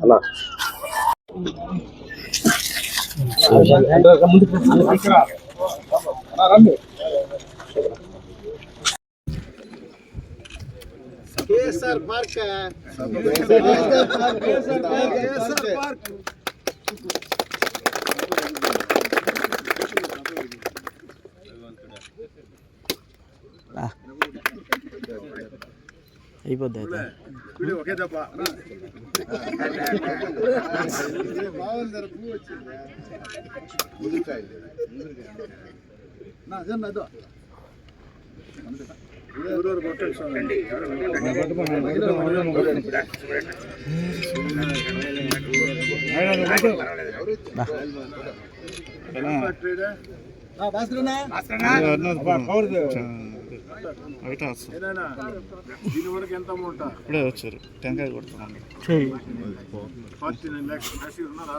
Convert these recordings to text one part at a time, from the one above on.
అలా KSR park KSR park అయిపోద్ది అయితే ఒకే ಈ ಪದ್ಧತಿ దీని వరకు ఎంత అమౌంట్ ఇప్పుడే వచ్చారు. టెంకాయ కొడుతున్నాను. ల్యాక్స్ రాసి ఉన్నారా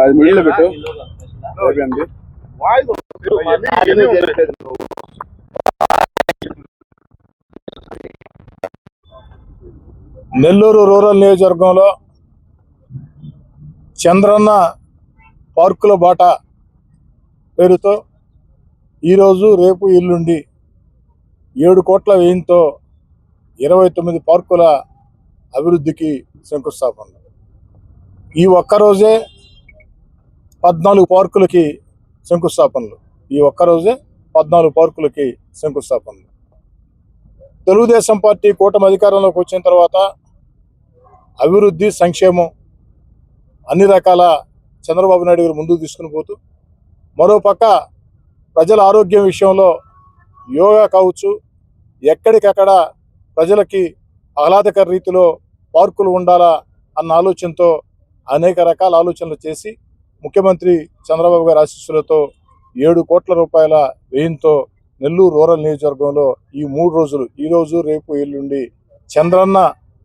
అది మిడిల్ పెట్టు. అయిపోయింది నెల్లూరు రూరల్ నియోజకవర్గంలో చంద్రన్న పార్కుల బాట పేరుతో ఈరోజు రేపు ఎల్లుండి ఏడు కోట్ల వ్యయంతో ఇరవై తొమ్మిది పార్కుల అభివృద్ధికి శంకుస్థాపన. ఈ ఒక్కరోజే పద్నాలుగు పార్కులకి శంకుస్థాపనలు. ఈ ఒక్కరోజే పద్నాలుగు పార్కులకి శంకుస్థాపనలు. తెలుగుదేశం పార్టీ కూటమి అధికారంలోకి వచ్చిన తర్వాత అభివృద్ధి సంక్షేమం అన్ని రకాల చంద్రబాబు నాయుడు గారు ముందుకు తీసుకుని పోతూ మరోపక్క ప్రజల ఆరోగ్యం విషయంలో యోగా కావచ్చు ఎక్కడికక్కడ ప్రజలకి ఆహ్లాదకర రీతిలో పార్కులు ఉండాలా అన్న ఆలోచనతో అనేక రకాల ఆలోచనలు చేసి ముఖ్యమంత్రి చంద్రబాబు గారి ఆశీస్సులతో ఏడు కోట్ల రూపాయల వ్యయంతో నెల్లూరు రూరల్ నియోజకవర్గంలో ఈ మూడు రోజులు ఈ రోజు రేపు ఎల్లుండి చంద్రన్న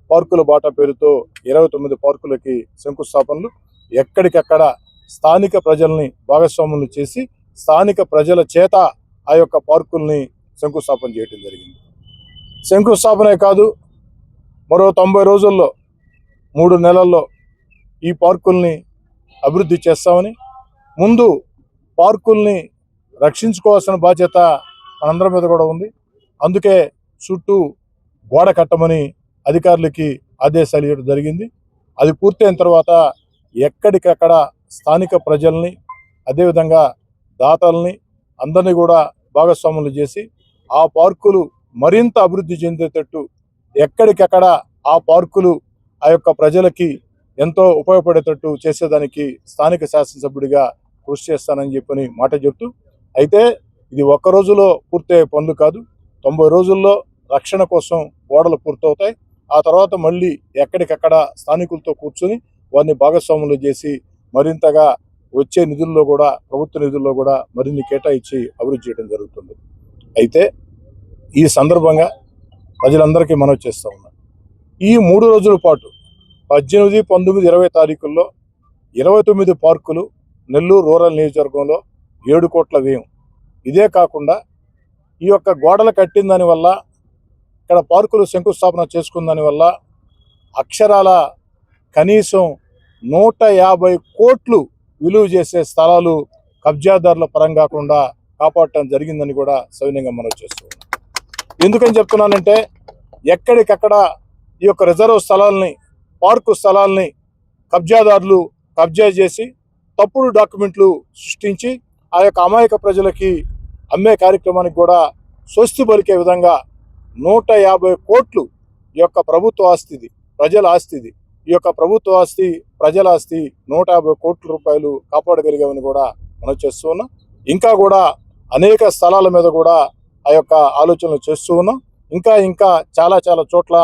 పార్కుల బాట పేరుతో ఇరవై తొమ్మిది పార్కులకి శంకుస్థాపనలు. ఎక్కడికక్కడ స్థానిక ప్రజల్ని భాగస్వాములు చేసి స్థానిక ప్రజల చేత ఆ యొక్క పార్కుల్ని శంకుస్థాపన చేయడం జరిగింది. శంకుస్థాపనే కాదు మరో తొంభై రోజుల్లో మూడు నెలల్లో ఈ పార్కుల్ని అభివృద్ధి చేస్తామని ముందు పార్కుల్ని రక్షించుకోవాల్సిన బాధ్యత మనందరి మీద కూడా ఉంది. అందుకే చుట్టూ గోడ కట్టమని అధికారులకి ఆదేశాలు ఇవ్వడం జరిగింది. అది పూర్తయిన తర్వాత ఎక్కడికక్కడ స్థానిక ప్రజల్ని అదేవిధంగా దాతల్ని అందరినీ కూడా భాగస్వాములు చేసి ఆ పార్కులు మరింత అభివృద్ధి చెందేటట్టు ఎక్కడికక్కడ ఆ పార్కులు ఆ యొక్క ప్రజలకి ఎంతో ఉపయోగపడేటట్టు చేసేదానికి స్థానిక శాసనసభ్యుడిగా కృషి చేస్తానని చెప్పని మాట చెప్తూ అయితే ఇది ఒక్క రోజులో పూర్తయ్యే పనులు కాదు. తొంభై రోజుల్లో రక్షణ కోసం ఓడలు పూర్తవుతాయి. ఆ తర్వాత మళ్ళీ ఎక్కడికక్కడ స్థానికులతో కూర్చుని వారిని భాగస్వాములు చేసి మరింతగా వచ్చే నిధుల్లో కూడా ప్రభుత్వ నిధుల్లో కూడా మరిన్ని కేటాయించి అభివృద్ధి చేయడం జరుగుతుంది. అయితే ఈ సందర్భంగా ప్రజలందరికీ మనం చేస్తూ ఉన్నాం. ఈ మూడు రోజుల పాటు పద్దెనిమిది పంతొమ్మిది ఇరవై తారీఖుల్లో ఇరవై తొమ్మిది పార్కులు నెల్లూరు రూరల్ నియోజకవర్గంలో ఏడు కోట్ల వ్యయం. ఇదే కాకుండా ఈ యొక్క గోడలు కట్టిన దానివల్ల ఇక్కడ పార్కులు శంకుస్థాపన చేసుకున్న దానివల్ల అక్షరాల కనీసం నూట యాభై కోట్లు విలువ చేసే స్థలాలు కబ్జాదారుల పరం కాకుండా కాపాడటం జరిగిందని కూడా సవినయంగా మనం చేస్తున్నాం ఎందుకని చెప్తున్నానంటే ఎక్కడికక్కడ ఈ యొక్క రిజర్వ్ స్థలాలని పార్కు స్థలాల్ని కబ్జాదారులు కబ్జా చేసి తప్పుడు డాక్యుమెంట్లు సృష్టించి ఆ యొక్క అమాయక ప్రజలకి అమ్మే కార్యక్రమానికి కూడా స్వస్తి పలికే విధంగా నూట యాభై కోట్లు ఈ యొక్క ప్రభుత్వ ఆస్తిది ప్రజల ఆస్తిది ఈ యొక్క ప్రభుత్వ ఆస్తి ప్రజల ఆస్తి నూట యాభై కోట్ల రూపాయలు కాపాడగలిగామని కూడా మనం చేస్తూ ఉన్నాం. ఇంకా కూడా అనేక స్థలాల మీద కూడా ఆ యొక్క ఆలోచనలు చేస్తూ ఉన్నాం. ఇంకా ఇంకా చాలా చాలా చోట్ల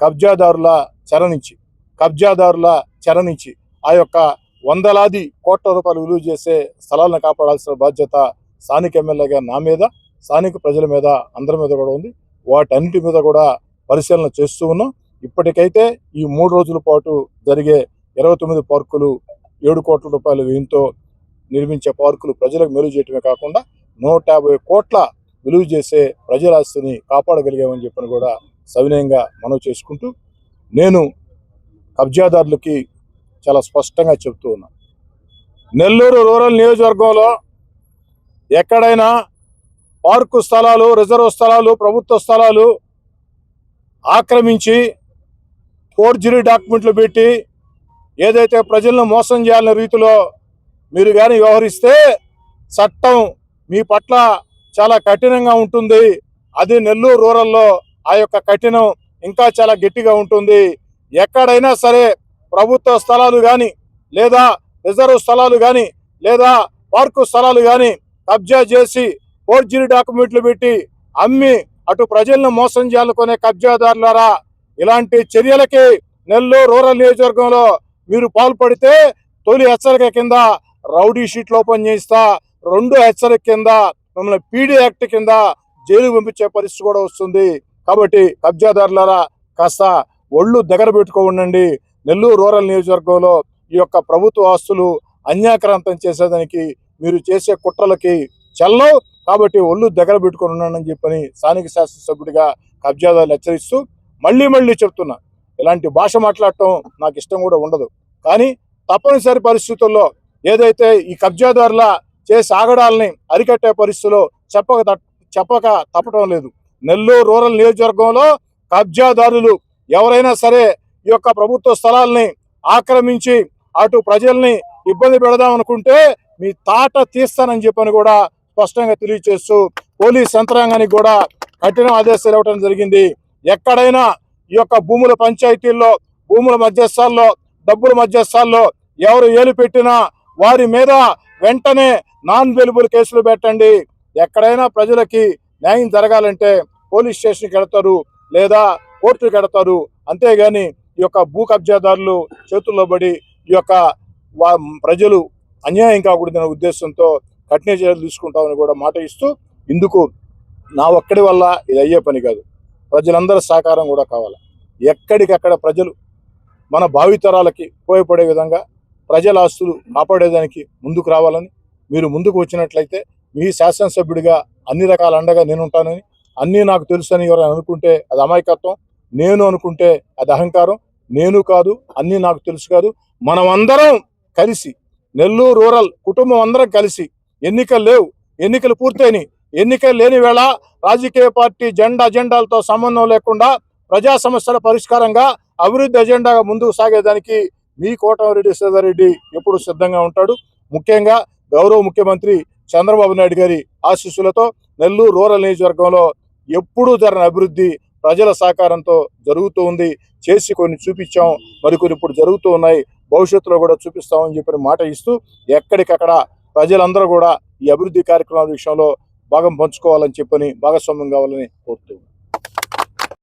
కబ్జాదారుల చెర నుంచి కబ్జాదారుల చెర నుంచి ఆ యొక్క వందలాది కోట్ల రూపాయలు విలువ చేసే స్థలాలను కాపాడాల్సిన బాధ్యత స్థానిక ఎమ్మెల్యేగా నా మీద స్థానిక ప్రజల మీద అందరి మీద కూడా ఉంది. వాటన్నిటి మీద కూడా పరిశీలన చేస్తూ ఉన్నాం. ఇప్పటికైతే ఈ మూడు రోజుల పాటు జరిగే ఇరవై తొమ్మిది పార్కులు ఏడు కోట్ల రూపాయల వ్యయంతో నిర్మించే పార్కులు ప్రజలకు మేలు చేయటమే కాకుండా నూట యాభై కోట్ల విలువ చేసే ప్రజల ఆస్తిని కాపాడగలిగామని చెప్పని కూడా సవినయంగా మనవి చేసుకుంటూ నేను కబ్జాదారులకి చాలా స్పష్టంగా చెప్తూ ఉన్నా. నెల్లూరు రూరల్ నియోజకవర్గంలో ఎక్కడైనా పార్కు స్థలాలు రిజర్వ్ స్థలాలు ప్రభుత్వ స్థలాలు ఆక్రమించి ఫోర్జరీ డాక్యుమెంట్లు పెట్టి ఏదైతే ప్రజలను మోసం చేయాలనే రీతిలో మీరు కానీ వ్యవహరిస్తే చట్టం మీ పట్ల చాలా కఠినంగా ఉంటుంది. అది నెల్లూరు రూరల్లో ఆ యొక్క కఠినం ఇంకా చాలా గట్టిగా ఉంటుంది. ఎక్కడైనా సరే ప్రభుత్వ స్థలాలు కానీ లేదా రిజర్వ్ స్థలాలు కానీ లేదా పార్కు స్థలాలు కానీ కబ్జా చేసి ఫోర్జరీ డాక్యుమెంట్లు పెట్టి అమ్మి అటు ప్రజలను మోసం చేయాలనుకునే కబ్జాదారులారా ఇలాంటి చర్యలకి నెల్లూరు రూరల్ నియోజకవర్గంలో మీరు పాల్పడితే తొలి హెచ్చరిక కింద రౌడీ షీట్లు ఓపెన్ చేయిస్తా రెండు హెచ్చరిక కింద మిమ్మల్ని పీడీ యాక్ట్ కింద జైలు పంపించే పరిస్థితి కూడా వస్తుంది. కాబట్టి కబ్జాదారులారా కాస్త ఒళ్ళు దగ్గర పెట్టుకో ఉండండి నెల్లూరు రూరల్ నియోజకవర్గంలో ఈ యొక్క ప్రభుత్వ ఆస్తులు అన్యాక్రాంతం చేసేదానికి మీరు చేసే కుట్రలకి చల్లవు కాబట్టి ఒళ్ళు దగ్గర పెట్టుకొని ఉన్నానని చెప్పని స్థానిక శాసనసభ్యుడిగా కబ్జాదారులు హెచ్చరిస్తూ మళ్ళీ మళ్ళీ చెప్తున్నా. ఇలాంటి భాష మాట్లాడటం నాకు ఇష్టం కూడా ఉండదు. కానీ తప్పనిసరి పరిస్థితుల్లో ఏదైతే ఈ కబ్జాదారుల చేసే ఆగడాలని అరికట్టే పరిస్థితుల్లో చెప్పక చెప్పక తప్పటం లేదు. నెల్లూరు రూరల్ నియోజకవర్గంలో కబ్జాదారులు ఎవరైనా సరే ఈ యొక్క ప్రభుత్వ స్థలాల్ని ఆక్రమించి అటు ప్రజల్ని ఇబ్బంది పెడదాం అనుకుంటే మీ తాట తీస్తానని చెప్పని కూడా స్పష్టంగా తెలియజేస్తూ పోలీస్ యంత్రాంగానికి కూడా కఠిన ఆదేశాలు ఇవ్వడం జరిగింది. ఎక్కడైనా ఈ యొక్క భూముల పంచాయతీల్లో భూముల మధ్యస్థాల్లో డబ్బుల మధ్యస్థాల్లో ఎవరు ఏలు పెట్టినా వారి మీద వెంటనే నాన్ వెలుబుల్ కేసులు పెట్టండి. ఎక్కడైనా ప్రజలకి న్యాయం జరగాలంటే పోలీస్ స్టేషన్కి వెళ్తారు లేదా కోర్టుకి కడతారు. అంతేగాని ఈ యొక్క భూ కబ్జాదారులు చేతుల్లో పడి ఈ యొక్క వా- ప్రజలు అన్యాయం కాకూడదనే ఉద్దేశంతో కఠిన చర్యలు తీసుకుంటామని కూడా మాట ఇస్తూ ఇందుకు నా ఒక్కడి వల్ల ఇది అయ్యే పని కాదు. ప్రజలందరి సహకారం కూడా కావాలి. ఎక్కడికక్కడ ప్రజలు మన భావితరాలకి ఉపయోగపడే విధంగా ప్రజల ఆస్తులు కాపాడేదానికి ముందుకు రావాలని మీరు ముందుకు వచ్చినట్లయితే మీ శాసనసభ్యుడిగా అన్ని రకాల అండగా నేను ఉంటానని అన్నీ నాకు తెలుసని ఎవరైనా అనుకుంటే అది అమాయకత్వం. నేను అనుకుంటే అది అహంకారం నేను కాదు అన్నీ నాకు తెలుసు కాదు. మనం అందరం కలిసి నెల్లూరు రూరల్ కుటుంబం అందరం కలిసి ఎన్నికలు లేవు ఎన్నికలు పూర్తయినాయి. ఎన్నికలు లేని వేళ రాజకీయ పార్టీ జెండా అజెండాలతో సంబంధం లేకుండా ప్రజా సమస్యల పరిష్కారంగా అభివృద్ధి అజెండాగా ముందుకు సాగేదానికి మీ కోటమిరెడ్డి శ్రీధర్రెడ్డి ఎప్పుడు సిద్ధంగా ఉంటాడు. ముఖ్యంగా గౌరవ ముఖ్యమంత్రి చంద్రబాబు నాయుడు గారి ఆశీస్సులతో నెల్లూరు రూరల్ నియోజకవర్గంలో ఎప్పుడూ జరిగిన అభివృద్ధి ప్రజల సహకారంతో జరుగుతూ ఉంది. చేసి కొన్ని చూపించాం. మరికొన్ని ఇప్పుడు జరుగుతూ ఉన్నాయి. భవిష్యత్తులో కూడా చూపిస్తామని చెప్పిన మాట ఇస్తూ ఎక్కడికక్కడ ప్రజలందరూ కూడా ఈ అభివృద్ధి కార్యక్రమాల విషయంలో భాగం పంచుకోవాలని చెప్పని భాగస్వామ్యం కావాలని కోరుతూ